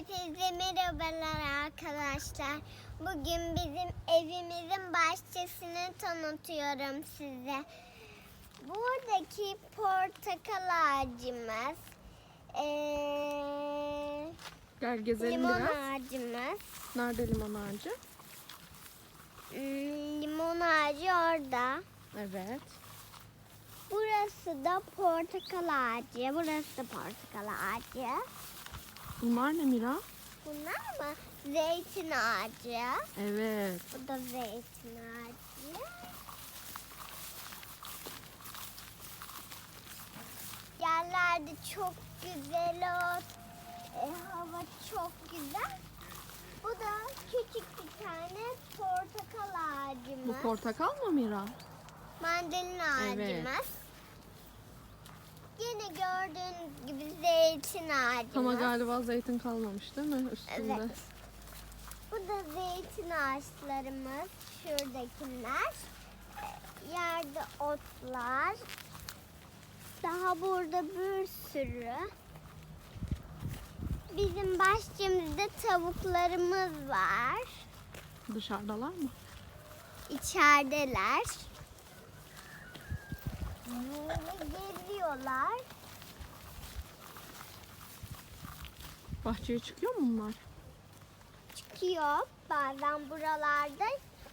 Hepinize merhabalar arkadaşlar. Bugün bizim evimizin bahçesini tanıtıyorum size. Buradaki portakal ağacımız, eee, Gel gezelim limon biraz. ağacımız, Nerede limon ağacı? hmm, limon ağacı orada. Evet. Burası da portakal ağacı, burası da portakal ağacı. Bunlar ne Mira? Bunlar mı? Zeytin ağacı. Evet. Bu da zeytin ağacı. Yerlerde çok güzel ot. E, hava çok güzel. Bu da küçük bir tane portakal ağacımız. Bu portakal mı Mira? Mandalina Evet. Yine gördüğünüz gibi zeytin ağacımız. Ama galiba zeytin kalmamış değil mi üstünde? Evet. Bu da zeytin ağaçlarımız. Şuradakiler. Yerde otlar. Daha burada bir sürü. Bizim bahçemizde tavuklarımız var. Dışarıdalar mı? İçerideler. Böyle geziyorlar. Bahçeye çıkıyor mu bunlar? çıkıyor. Bazen buralarda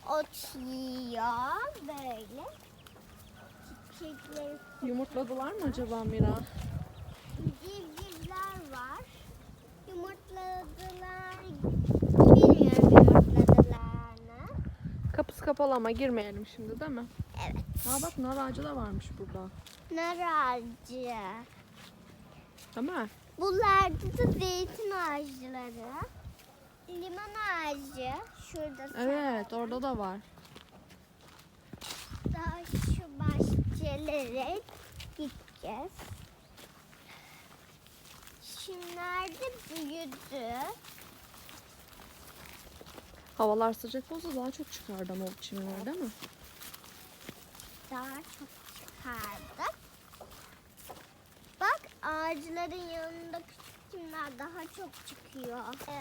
ot yiyor böyle. Çiçekleri Yumurtladılar mı acaba Mira? civcivler var. Yumurtladılar. Bilmiyorum yumurtladılarını. Kapısı kapalı ama girmeyelim şimdi değil mi? Evet. Aa bak nar ağacı da varmış burada. Nar ağacı. Değil mi? Bunlarda da zeytin ağaçları. Limon ağacı. Şurada Evet orada da var. Daha şu bahçelere gideceğiz. Çimlerde büyüdü. Havalar sıcak olsa daha çok çıkardı ama o çimler değil mi? Daha çok çıkardı. Bak ağaçların yanında küçük çimler daha çok çıkıyor. Ee,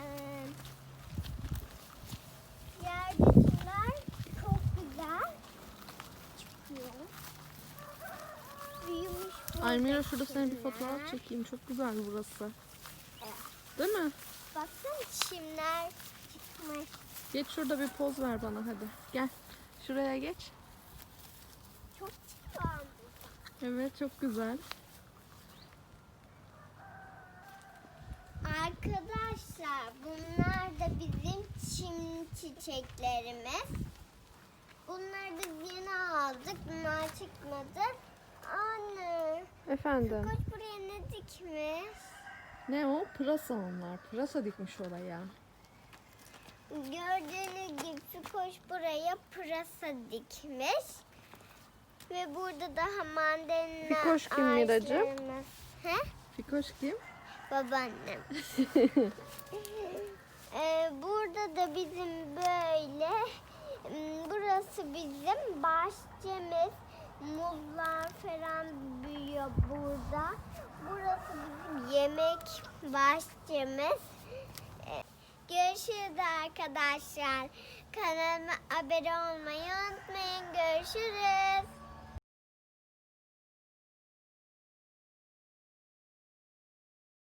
yerdekiler çok güzel çıkıyor. Büyümüş. Ay Mira burada şurada senin bir fotoğraf çekeyim. Çok güzel burası. Evet. Değil mi? Baksana çimler çıkmış. Geç şurada bir poz ver bana hadi. Gel. Şuraya geç. Çok çıkarmış. Evet çok güzel. Arkadaşlar bunlar da bizim çim çiçeklerimiz. Bunları biz yeni aldık. Bunlar çıkmadı. Anne. Efendim. Koç buraya ne dikmiş? Ne o? Pırasa onlar. Pırasa dikmiş oraya. Gördüğünüz gibi Fikoş buraya pırasa dikmiş. Ve burada daha mandalina Fikoş kim Miracığım? ağaçlarımız. He? Fikoş kim? Babaannem. Ee, burada da bizim böyle m, burası bizim bahçemiz. Muzlar falan büyüyor burada. Burası bizim yemek bahçemiz. Görüşürüz arkadaşlar. Kanalıma abone olmayı unutmayın. Görüşürüz.